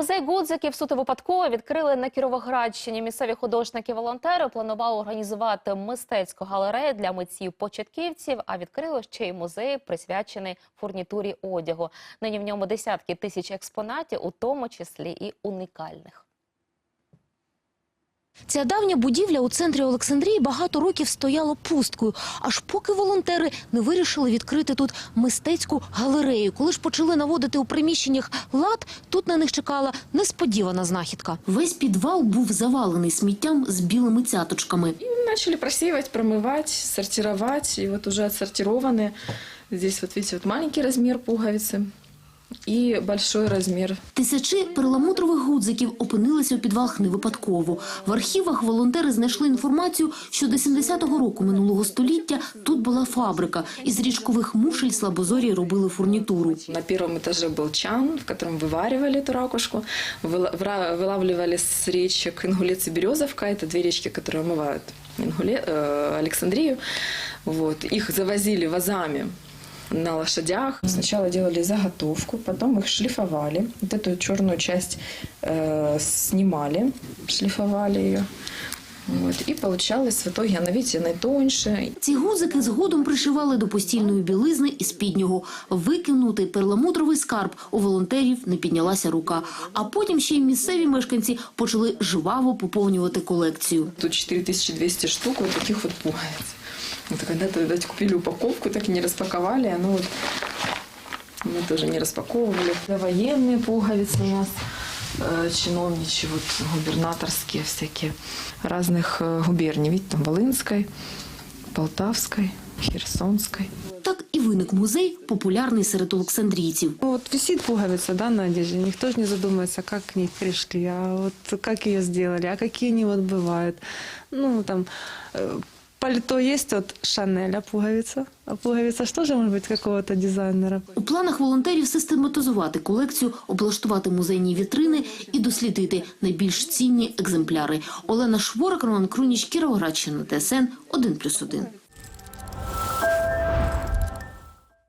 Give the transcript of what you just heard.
Музей гудзиків суто випадково відкрили на Кіровоградщині. Місцеві художники-волонтери планували організувати мистецьку галерею для митців-початківців, а відкрили ще й музей, присвячений фурнітурі одягу. Нині в ньому десятки тисяч експонатів, у тому числі і унікальних. Ця давня будівля у центрі Олександрії багато років стояла пусткою, аж поки волонтери не вирішили відкрити тут мистецьку галерею. Коли ж почали наводити у приміщеннях лад, тут на них чекала несподівана знахідка. Весь підвал був завалений сміттям з білими цяточками. Начали просеивать, промывать, сортировать. И вот уже отсортированы. Здесь вот видите, вот маленький размер пуговицы и большой размер. Тисячі перламутрових гудзиків опинилися у підвалах не випадково. В архівах волонтери знайшли інформацію, що до 70-го року минулого століття тут була фабрика. Із річкових мушель слабозорі робили фурнітуру. На первом этаже был чан, в котором вываривали эту ракушку, выла- вра- вылавливали с речек Ингулец и Березовка. Это две речки, которые омывают Ингуле- э, Александрию. Вот. Их завозили вазами на лошадях. Сначала делали заготовку, потом их шлифовали. Вот эту черную часть э, снимали, шлифовали ее. Вот. И получалось в итоге, она, видите, наитоньше, Ці гудзики згодом пришивали до постільної білизни і спіднього. Викинути перламутровий скарб у волонтерів не піднялася рука. А потім ще й місцеві мешканці почали жваво поповнювати колекцію. Тут 4200 штук вот таких вот пуговиц. Это когда-то, видать, купили упаковку, так и не распаковали. Оно вот мы тоже не распаковывали. Это военные пуговицы у нас, э, чиновничьи, вот губернаторские всякие, разных э, губерний. Видите, там Волынской, Полтавской, Херсонской. Так і виник музей, популярний серед олександрійців. Ну, Вот висит пуговица, да, на одежде. Никто же не задумается, как к ней пришли, а вот как ее сделали, а какие они вот бывают. Ну, там, э, пальто есть от Шанеля пуговица, а пуговица ж же может быть какого-то дизайнера? У планах волонтерів систематизувати колекцію, облаштувати музейні вітрини і дослідити найбільш цінні екземпляри. Олена Шворак, Роман Круніч, Кіровоградщина, ТСН 1+,1.